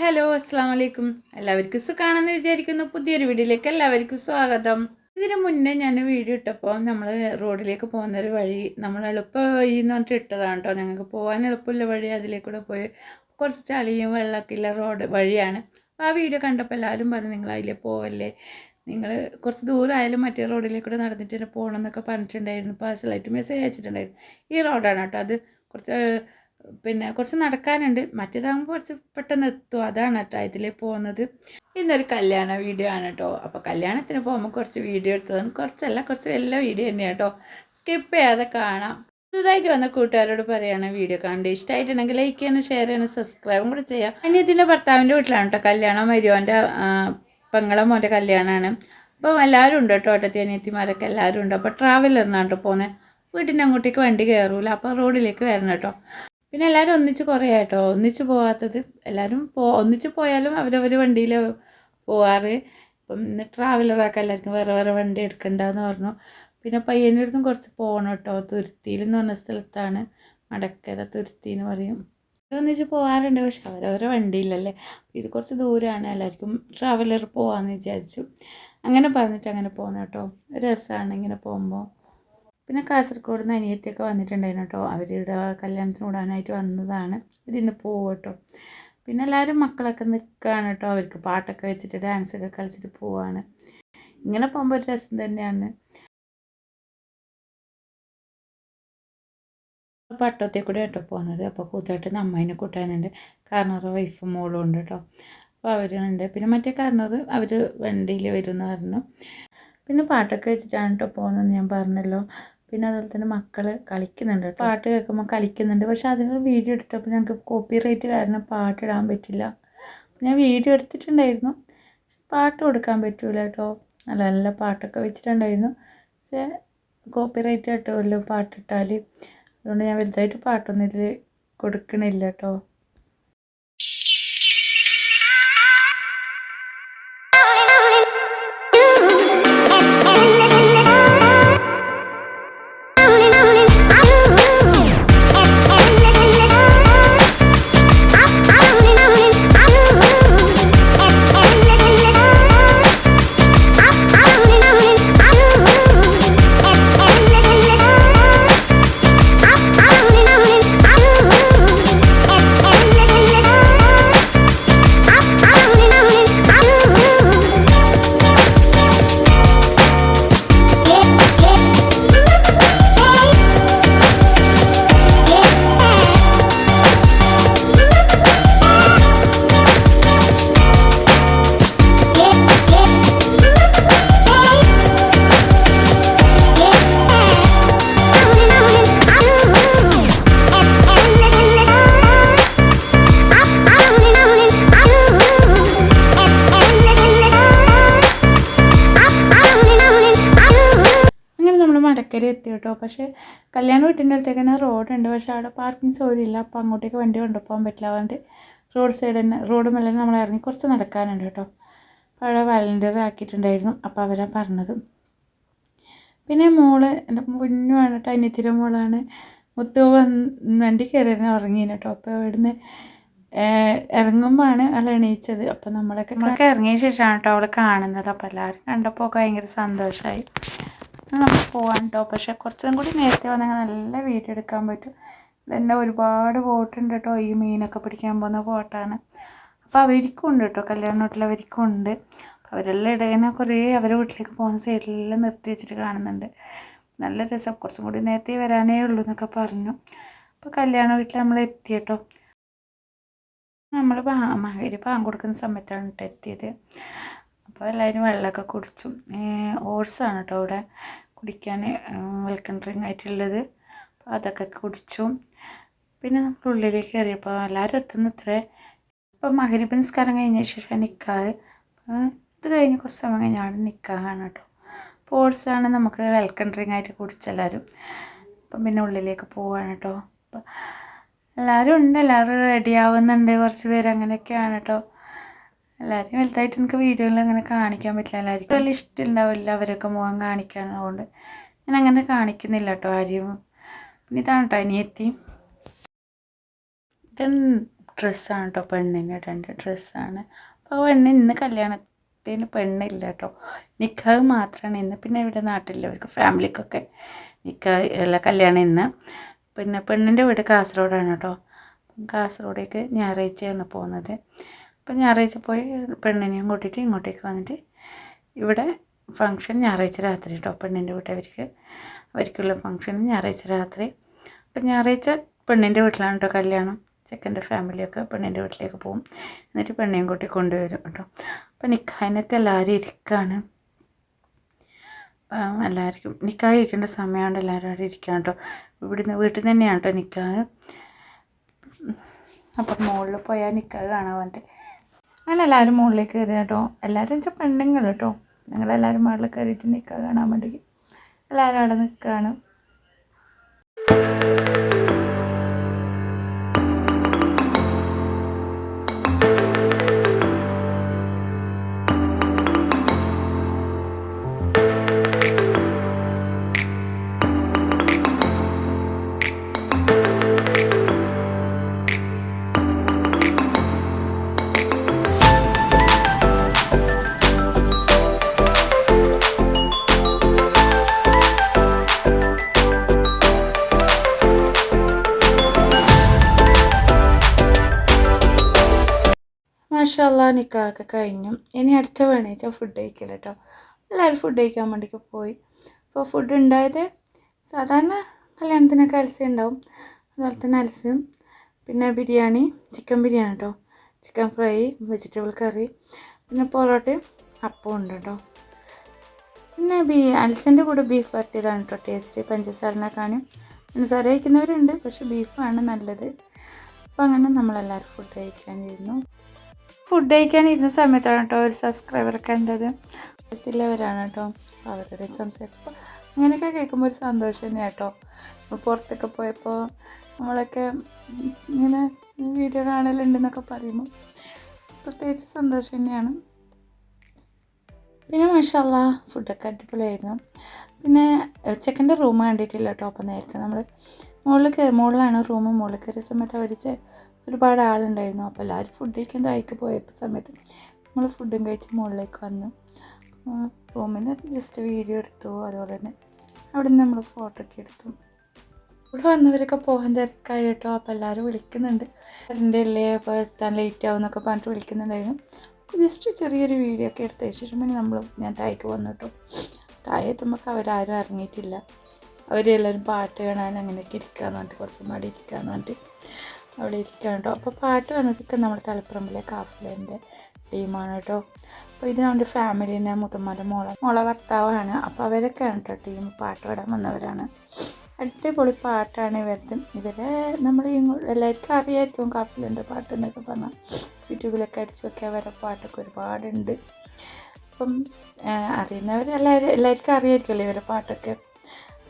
Hello അസ്സാം വലൈക്കും എല്ലാവർക്കും സുഖാണെന്ന് വിചാരിക്കുന്നു. പുതിയൊരു വീഡിയോയിലേക്ക് എല്ലാവർക്കും സ്വാഗതം. ഇതിനു മുന്നേ ഞാൻ വീഡിയോ ഇട്ടപ്പോൾ നമ്മൾ റോഡിലേക്ക് പോകുന്നൊരു വഴി നമ്മൾ എളുപ്പ വഴി എന്ന് പറഞ്ഞിട്ട് ഇട്ടതാണ് കേട്ടോ. ഞങ്ങൾക്ക് പോകാൻ എളുപ്പമുള്ള വഴി അതിലേക്കൂടെ പോയി കുറച്ച് ചളിയും വെള്ളമൊക്കെ ഉള്ള റോഡ് വഴിയാണ്. അപ്പോൾ ആ വീഡിയോ കണ്ടപ്പോൾ എല്ലാവരും പറഞ്ഞു നിങ്ങൾ അതിലേ പോവല്ലേ? നിങ്ങൾ കുറച്ച് ദൂരമായാലും മറ്റേ റോഡിലേക്കൂടെ നടന്നിട്ട് തന്നെ പോകണം എന്നൊക്കെ പറഞ്ഞിട്ടുണ്ടായിരുന്നു. പാഴ്സലായിട്ട് മെസ്സേജ് അയച്ചിട്ടുണ്ടായിരുന്നു. ഈ റോഡാണ് കേട്ടോ. അത് കുറച്ച് പിന്നെ കുറച്ച് നടക്കാനുണ്ട്. മറ്റേതാകുമ്പോൾ കുറച്ച് പെട്ടെന്ന് എത്തും. അതാണ് കേട്ടോ ഇതിൽ പോകുന്നത്. ഇന്നൊരു കല്യാണ വീഡിയോ ആണ് കേട്ടോ അപ്പോൾ കല്യാണത്തിന് പോകുമ്പോൾ കുറച്ച് വീഡിയോ എടുത്തതാണ് കുറച്ചല്ല കുറച്ച് എല്ലാ വീഡിയോ തന്നെയാണ് കേട്ടോ സ്കിപ്പ് ചെയ്യാതെ കാണാം. പുതുതായിട്ട് വന്ന കൂട്ടുകാരോട് പറയാണ് വീഡിയോ കണ്ട് ഇഷ്ടമായിട്ടുണ്ടെങ്കിൽ ലൈക്ക് ചെയ്യണം ഷെയർ ചെയ്യണം സബ്സ്ക്രൈബും കൂടി ചെയ്യാം. അതിന് ഇതിന്റെ ഭർത്താവിന്റെ വീട്ടിലാണ് കേട്ടോ കല്യാണം. മരുവന്റെ പെങ്ങളെ മോന്റെ കല്യാണമാണ് അപ്പോൾ എല്ലാവരും ഉണ്ട് കേട്ടോ ഏട്ടത്തി അനിയത്തിമാരൊക്കെ എല്ലാവരും ഉണ്ട്. അപ്പോൾ ട്രാവലറിനാണ് കേട്ടോ പോകുന്നത് വീട്ടിന്റെ അങ്ങോട്ടേക്ക് വണ്ടി കയറൂല അപ്പോൾ റോഡിലേക്ക് വരണം കേട്ടോ പിന്നെ എല്ലാവരും ഒന്നിച്ച് കുറേ ആയിട്ടോ ഒന്നിച്ച് പോകാത്തത് എല്ലാവരും പോ ഒന്നിച്ച് പോയാലും അവരവർ വണ്ടിയിൽ പോവാറ്. ഇപ്പം ഇന്ന് ട്രാവലറാക്കാൻ എല്ലാവർക്കും വേറെ വേറെ വണ്ടി എടുക്കണ്ടെന്ന് പറഞ്ഞു. പിന്നെ പയ്യന്നൂരിൽ കുറച്ച് പോകണം കേട്ടോ തുരുത്തിയിൽ എന്ന് പറഞ്ഞ സ്ഥലത്താണ്. മടക്കര തുരുത്തി എന്ന് പറയും. ഒന്നിച്ച് പോകാറുണ്ട് പക്ഷെ അവരവരെ വണ്ടിയില്ലല്ലേ ഇത് കുറച്ച് ദൂരമാണ് എല്ലാവർക്കും ട്രാവലർ പോകാമെന്ന് വിചാരിച്ചു. അങ്ങനെ പറഞ്ഞിട്ട് അങ്ങനെ പോകുന്ന കേട്ടോ രസമാണ് ഇങ്ങനെ പോകുമ്പോൾ പിന്നെ കാസർഗോഡ് നിന്ന് അനിയത്തിയൊക്കെ വന്നിട്ടുണ്ടായിരുന്നു കേട്ടോ. അവരുടെ കല്യാണത്തിന് വിടാനായിട്ട് വന്നതാണ്. ഇതിന്ന് പോവും കേട്ടോ. പിന്നെ എല്ലാവരും മക്കളൊക്കെ നിൽക്കുകയാണ് കേട്ടോ. അവർക്ക് പാട്ടൊക്കെ വെച്ചിട്ട് ഡാൻസൊക്കെ കളിച്ചിട്ട് പോവാണ് ഇങ്ങനെ പോകുമ്പോൾ ഒരു രസം തന്നെയാണ്. പട്ടത്തെ കൂടെ കേട്ടോ പോകുന്നത്. അപ്പോൾ കൂത്തായിട്ട് അമ്മേനെ കൂട്ടാനുണ്ട്. കാരണവരുടെ വൈഫും മോളും ഉണ്ട് കേട്ടോ. അപ്പോൾ അവരുണ്ട് പിന്നെ മറ്റേ കാരണവർ അവർ വണ്ടിയിൽ വരുമെന്ന് പറഞ്ഞു. പിന്നെ പാട്ടൊക്കെ വെച്ചിട്ടാണ് കേട്ടോ പോകുന്നതെന്ന് ഞാൻ പറഞ്ഞല്ലോ. പിന്നെ അതുപോലെ തന്നെ മക്കൾ കളിക്കുന്നുണ്ട് പാട്ട് കേൾക്കുമ്പോൾ കളിക്കുന്നുണ്ട്. പക്ഷെ അതിന് വീഡിയോ എടുത്തപ്പോൾ ഞങ്ങൾക്ക് കോപ്പി റൈറ്റ് കാരണം പാട്ടിടാൻ പറ്റില്ല. ഞാൻ വീഡിയോ എടുത്തിട്ടുണ്ടായിരുന്നു. പാട്ട് കൊടുക്കാൻ പറ്റൂല കേട്ടോ. നല്ല നല്ല പാട്ടൊക്കെ വെച്ചിട്ടുണ്ടായിരുന്നു. പക്ഷേ കോപ്പി റൈറ്റ് കേട്ടോ പാട്ടിട്ടാൽ അതുകൊണ്ട് ഞാൻ വലുതായിട്ട് പാട്ടൊന്നും ഇതിൽ കൊടുക്കണില്ല കേട്ടോ. പക്ഷേ കല്യാണ വീട്ടിന്റെ അടുത്തേക്ക് തന്നെ റോഡുണ്ട്. പക്ഷേ അവിടെ പാർക്കിംഗ് സൗകര്യം ഇല്ല അപ്പോൾ അങ്ങോട്ടേക്ക് വണ്ടി കൊണ്ടുപോകാൻ പറ്റില്ല. അതുകൊണ്ട് റോഡ് സൈഡ് തന്നെ റോഡ് മെല്ലെ നമ്മൾ ഇറങ്ങി കുറച്ച് നടക്കാനുണ്ട് കേട്ടോ. അപ്പോൾ അവിടെ വാലണ്ടിയർ ആക്കിയിട്ടുണ്ടായിരുന്നു. അപ്പോൾ അവരാ പറഞ്ഞത്. പിന്നെ മോൾ എന്റെ മുന്നുമാണ് കേട്ടോ അനിയത്തിന്റെ മോളാണ്. മുത്തു വണ്ടി കയറി ഉറങ്ങി കേട്ടോ. അപ്പോൾ ഇവിടുന്ന് ഇറങ്ങുമ്പോഴാണ് അവൾ എണീച്ചത്. അപ്പോൾ നമ്മളൊക്കെ നമ്മളൊക്കെ ഇറങ്ങിയ ശേഷമാണ് കേട്ടോ അവൾ കാണുന്നത്. അപ്പോൾ എല്ലാവരും കണ്ടപ്പോൾ ഭയങ്കര സന്തോഷമായി നമ്മൾ പോകാൻ കേട്ടോ പക്ഷേ കുറച്ചും കൂടി നേരത്തെ വന്നെങ്കിൽ നല്ല വീഡിയോ എടുക്കാൻ പറ്റും. ഇതെന്നെ ഒരുപാട് ബോട്ടുണ്ട് കേട്ടോ ഈ മീനൊക്കെ പിടിക്കാൻ പോകുന്ന ബോട്ടാണ് അപ്പോൾ അവർക്കും ഉണ്ട് കേട്ടോ കല്യാണ വീട്ടിൽ അവർക്കും ഉണ്ട്. അവരെല്ലാം ഇടയിനെ കുറേ അവരെ വീട്ടിലേക്ക് പോകുന്ന സൈഡിലെല്ലാം നിർത്തി വെച്ചിട്ട് കാണുന്നുണ്ട്. നല്ല രസം. കുറച്ചും കൂടി നേരത്തെ വരാനേ ഉള്ളൂ എന്നൊക്കെ പറഞ്ഞു. അപ്പോൾ കല്യാണ വീട്ടിൽ നമ്മൾ എത്തി കേട്ടോ നമ്മൾ മകര് പാൻ കൊടുക്കുന്ന സമയത്താണ് കേട്ടോ എത്തിയത്. അപ്പോൾ എല്ലാവരും വെള്ളമൊക്കെ കുടിച്ചു. ഓട്സാണ് കേട്ടോ ഇവിടെ. കുടിക്കാൻ വെൽക്കം ഡ്രിങ്ക് ആയിട്ടുള്ളത്. അപ്പോൾ അതൊക്കെ കുടിച്ചു. പിന്നെ നമ്മൾ ഉള്ളിലേക്ക് കയറിയപ്പോൾ എല്ലാവരും എത്തുന്ന ഇത്ര ഇപ്പം മകരിപ്പ് നിസ്കാരം കഴിഞ്ഞ ശേഷം നിൽക്കാറ് ഇത് കഴിഞ്ഞ് കുറച്ച് സമയം കഴിഞ്ഞാണ് നിൽക്കാറാണ് കേട്ടോ. അപ്പോൾ ഓട്സാണ് നമുക്ക് വെൽക്കം ഡ്രിങ്ക് ആയിട്ട് കുടിച്ചെല്ലാവരും അപ്പം പിന്നെ ഉള്ളിലേക്ക് പോവാണ് കേട്ടോ. അപ്പം എല്ലാവരും ഉണ്ട് എല്ലാവരും റെഡി ആവുന്നുണ്ട് കുറച്ച് പേര് അങ്ങനെയൊക്കെയാണ് കേട്ടോ. എല്ലാവരും വലുതായിട്ട് എനിക്ക് വീഡിയോയിൽ അങ്ങനെ കാണിക്കാൻ പറ്റില്ല. എല്ലാവർക്കും വലിയ ഇഷ്ടമുണ്ടാവില്ല അവരൊക്കെ മുഖം കാണിക്കാൻ. അതുകൊണ്ട് ഞാൻ അങ്ങനെ കാണിക്കുന്നില്ല കേട്ടോ ആരെയും. പിന്നെ ഇതാണ് കേട്ടോ അനിയത്തി. ഡ്രസ്സാണ് കേട്ടോ പെണ്ണിന് രണ്ട് ഡ്രസ്സാണ്. അപ്പോൾ പെണ്ണ് ഇന്ന് കല്യാണത്തിന് പെണ്ണില്ല കേട്ടോ. നിക്കാവ് മാത്രമാണ് ഇന്ന്. പിന്നെ ഇവിടെ നാട്ടിലുള്ളവർക്ക് ഫാമിലിക്കൊക്കെ നിക്കാവ് അല്ല കല്യാണം ഇന്ന്. പിന്നെ പെണ്ണിന്റെ വീട് കാസർഗോഡാണ് കേട്ടോ. കാസർഗോഡേക്ക് ഞായറാഴ്ചയാണ് പോകുന്നത്. അപ്പം ഞായറാഴ്ച പോയി പെണ്ണിനെയും കൂട്ടിയിട്ട് ഇങ്ങോട്ടേക്ക് വന്നിട്ട് ഇവിടെ ഫങ്ഷൻ ഞായറാഴ്ച രാത്രി കേട്ടോ പെണ്ണിന്റെ വീട്ടവർക്ക് അവർക്കുള്ള ഫങ്ഷൻ ഞായറാഴ്ച രാത്രി. അപ്പം ഞായറാഴ്ച പെണ്ണിന്റെ വീട്ടിലാണ് കേട്ടോ കല്യാണം. ചെക്കന്റെ ഫാമിലിയൊക്കെ പെണ്ണിന്റെ വീട്ടിലേക്ക് പോകും എന്നിട്ട് പെണ്ണിനെയും കൂട്ടി കൊണ്ടുവരും കേട്ടോ അപ്പം നിക്കാഹിനൊക്കെ എല്ലാവരും ഇരിക്കുകയാണ് എല്ലാവർക്കും നിക്കാഹ് ഇരിക്കേണ്ട സമയമുണ്ട് എല്ലാവരും അവിടെ ഇരിക്കാം കേട്ടോ ഇവിടുന്ന് വീട്ടിൽ തന്നെയാണ് കേട്ടോ നിക്കാഹ്. അപ്പം മുകളിൽ പോയാൽ നിക്കാഹ് കാണാൻ വേണ്ടി അങ്ങനെ എല്ലാവരും മുകളിലേക്ക് കയറി കേട്ടോ എല്ലാവരും വെച്ചാൽ പെണ്ണുങ്ങൾ കേട്ടോ. ഞങ്ങളെല്ലാവരും മുകളിൽ കയറിയിട്ട് നിൽക്കുക കാണാൻ വേണ്ടി എല്ലാവരും അവിടെ നിൽക്കുകയാണ്. മാഷല്ല നിക്കാഹൊക്കെ കഴിഞ്ഞു. ഇനി അടുത്ത വേണേച്ച ഫുഡ് കഴിക്കില്ല കേട്ടോ എല്ലാവരും ഫുഡ് കഴിക്കാൻ വേണ്ടിയൊക്കെ പോയി. അപ്പോൾ ഫുഡ് ഉണ്ടായത് സാധാരണ കല്യാണത്തിനൊക്കെ അലസ ഉണ്ടാവും. അതുപോലെ തന്നെ അലസയും പിന്നെ ബിരിയാണി ചിക്കൻ ബിരിയാണി കേട്ടോ ചിക്കൻ ഫ്രൈ വെജിറ്റബിൾ കറി പിന്നെ പൊറോട്ടയും അപ്പം ഉണ്ട് കേട്ടോ പിന്നെ ബീ അലസിന്റെ കൂടെ ബീഫ് വരട്ടിയതാണ് കേട്ടോ ടേസ്റ്റ് പഞ്ചസാരനെക്കാളും പഞ്ചസാര കഴിക്കുന്നവരുണ്ട് പക്ഷേ ബീഫാണ് നല്ലത്. അപ്പോൾ അങ്ങനെ നമ്മളെല്ലാവരും ഫുഡ് കഴിക്കാൻ ഇരുന്നു. ഫുഡ് കഴിക്കാൻ ഇരുന്ന സമയത്താണ് കേട്ടോ ഒരു സബ്സ്ക്രൈബർ കണ്ടത്. അടുത്തുള്ളവരാണ് കേട്ടോ അവരുടെ സംസാരിച്ചപ്പോൾ അങ്ങനെയൊക്കെ കേൾക്കുമ്പോൾ ഒരു സന്തോഷം തന്നെയാണ് കേട്ടോ പുറത്തൊക്കെ പോയപ്പോൾ നമ്മളൊക്കെ ഇങ്ങനെ വീഡിയോ കാണലുണ്ടെന്നൊക്കെ പറയുമ്പോൾ പ്രത്യേകിച്ച് സന്തോഷം തന്നെയാണ്. പിന്നെ മാഷല്ല ഫുഡൊക്കെ അടിപൊളിയായിരുന്നു. പിന്നെ ചെക്കന്റെ റൂം കണ്ടിട്ടില്ല കേട്ടോ അപ്പം നേരത്തെ നമ്മൾ മുകളിൽ കയറി മുകളിലാണ് റൂം മുകളിൽ കയറിയ സമയത്ത് അവർ ഒരുപാട് ആളുണ്ടായിരുന്നു. അപ്പോൾ എല്ലാവരും ഫുഡ് കഴിക്കാൻ താഴേക്ക് പോയ സമയത്ത് നമ്മൾ ഫുഡും കഴിച്ച് മുകളിലേക്ക് വന്നു. റൂമിൽ നിന്ന് ജസ്റ്റ് വീഡിയോ എടുത്തു. അതുപോലെ തന്നെ അവിടെ നിന്ന് നമ്മൾ ഫോട്ടോ ഒക്കെ എടുത്തു. ഇവിടെ വന്നവരൊക്കെ പോകാൻ തിരക്കായി കേട്ടോ. അപ്പോൾ എല്ലാവരും വിളിക്കുന്നുണ്ട്. എന്റെ അല്ലേ അപ്പോൾ എത്താൻ ലേറ്റ് ആവും എന്നൊക്കെ പറഞ്ഞിട്ട് വിളിക്കുന്നുണ്ടായിരുന്നു. ജസ്റ്റ് ചെറിയൊരു വീഡിയോ ഒക്കെ എടുത്തതിന് ശേഷം പിന്നെ നമ്മൾ ഞാൻ താഴേക്ക് വന്നു കേട്ടോ. താഴെ എത്തുമ്പോൾ അവരാരും ഇറങ്ങിയിട്ടില്ല. അവരെല്ലാവരും പാട്ട് കാണാൻ അങ്ങനെയൊക്കെ ഇരിക്കാന്ന് പറഞ്ഞിട്ട് കുറച്ച് മടി ഇരിക്കാന്ന് പറഞ്ഞിട്ട് അവിടെ ഇരിക്കുകയാണ് കേട്ടോ. അപ്പോൾ പാട്ട് വന്നതൊക്കെ നമ്മുടെ തലപ്പുറമ്പിലെ കാഫിലേന്റെ ടീമാണ് കേട്ടോ. അപ്പോൾ ഇത് നമ്മുടെ ഫാമിലീന്റെ മുത്തമ്മയുടെ മോള മോള ഭർത്താവാണ്. അപ്പോൾ അവരൊക്കെയാണ് കേട്ടോ ടീം പാട്ട് പാടാൻ വന്നവരാണ്. അടിപൊളി പാട്ടാണ് ഇവരുടെ ഇവരെ നമ്മൾ എല്ലാവർക്കും അറിയായിരിക്കും കാഫിലുണ്ട് പാട്ട് എന്നൊക്കെ പറഞ്ഞാൽ. യൂട്യൂബിലൊക്കെ അടിച്ചു നോക്കിയാൽ അവരുടെ പാട്ടൊക്കെ ഒരുപാടുണ്ട്. അപ്പം അറിയുന്നവർ എല്ലാവരും എല്ലാവർക്കും അറിയായിരിക്കുമല്ലോ ഇവരുടെ പാട്ടൊക്കെ.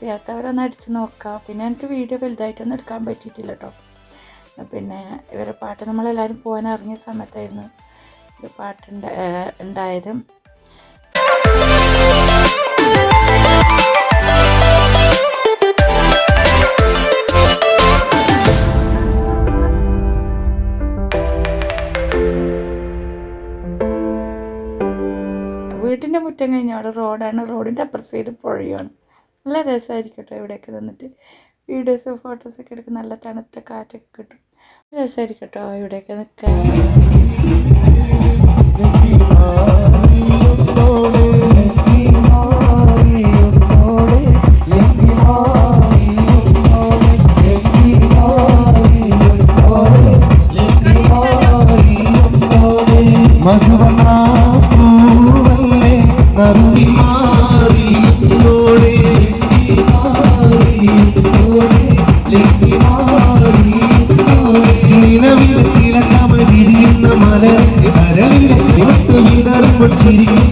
അറിയാത്തവരൊന്ന് അടിച്ച് നോക്കാം. പിന്നെ എനിക്ക് വീഡിയോ വലുതായിട്ടൊന്നും എടുക്കാൻ പറ്റിയിട്ടില്ല കേട്ടോ പിന്നെ ഇവരെ പാട്ട് നമ്മളെല്ലാവരും പോകാൻ ഇറങ്ങിയ സമയത്തായിരുന്നു ഇത് പാട്ടുണ്ട് ഉണ്ടായത്. വീട്ടിന്റെ മുറ്റം കഴിഞ്ഞ അവിടെ റോഡാണ്. റോഡിന്റെ അപ്പുറത്ത് സൈഡ് പുഴയാണ് നല്ല രസമായിരിക്കും കേട്ടോ ഇവിടെയൊക്കെ നിന്നിട്ട്. വീഡിയോസ് ഫോട്ടോസൊക്കെ എടുക്കും. നല്ല തണുത്ത കാറ്റൊക്കെ കിട്ടും. രസമായിരിക്കും കേട്ടോ ഇവിടെയൊക്കെ നിൽക്കാൻ മധുവന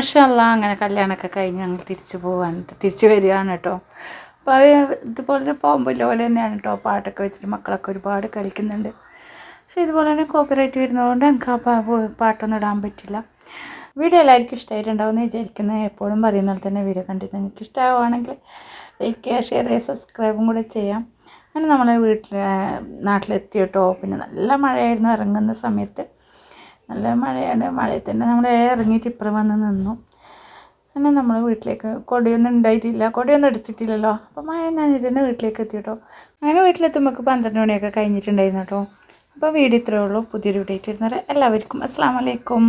മാഷല്ല അങ്ങനെ കല്യാണമൊക്കെ കഴിഞ്ഞ് ഞങ്ങൾ തിരിച്ചു പോവാണ്. തിരിച്ചു വരികയാണ് കേട്ടോ. അപ്പോൾ അവർ ഇതുപോലെ പോകുമ്പോൾ പോലെ തന്നെയാണ് കേട്ടോ. പാട്ടൊക്കെ വെച്ചിട്ട് മക്കളൊക്കെ ഒരുപാട് കളിക്കുന്നുണ്ട്. പക്ഷേ ഇതുപോലെ തന്നെ കോപ്പറേറ്റ് വരുന്നതുകൊണ്ട് ഞങ്ങൾക്ക് ആ പാട്ടൊന്നും ഇടാൻ പറ്റില്ല. വീഡിയോ എല്ലാവർക്കും ഇഷ്ടമായിട്ടുണ്ടാവുമെന്ന് വിചാരിക്കുന്നത് എപ്പോഴും പറയുന്ന പോലെ തന്നെ വീഡിയോ കണ്ടിട്ട് നിങ്ങൾക്ക് ഇഷ്ടമാവുകയാണെങ്കിൽ ലൈക്ക് ഷെയർ ചെയ്യുക സബ്സ്ക്രൈബും കൂടെ ചെയ്യാം. അങ്ങനെ നമ്മളെ വീട്ടിൽ നാട്ടിലെത്തി കേട്ടോ. പിന്നെ നല്ല മഴയായിരുന്നു. ഇറങ്ങുന്ന സമയത്ത് നല്ല മഴയാണ്. മഴയിൽ തന്നെ നമ്മൾ ഇറങ്ങിയിട്ട് ഇപ്പുറം വന്ന് നിന്നു. അങ്ങനെ നമ്മൾ വീട്ടിലേക്ക് കൊടിയൊന്നും ഉണ്ടായിട്ടില്ല. കൊടിയൊന്നും എടുത്തിട്ടില്ലല്ലോ. അപ്പോൾ മഴ നനഞ്ഞിട്ട് തന്നെ വീട്ടിലേക്ക് എത്തി കേട്ടോ അങ്ങനെ വീട്ടിലെത്തുമ്പോൾ പന്ത്രണ്ട് മണിയൊക്കെ കഴിഞ്ഞിട്ടുണ്ടായിരുന്നു കേട്ടോ അപ്പോൾ വീഡിയോ ഇത്രയേ ഉള്ളൂ. പുതിയൊരു വീഡിയോ ആയിട്ട് വരുന്നവരെ എല്ലാവർക്കും അസ്സാം വലൈക്കും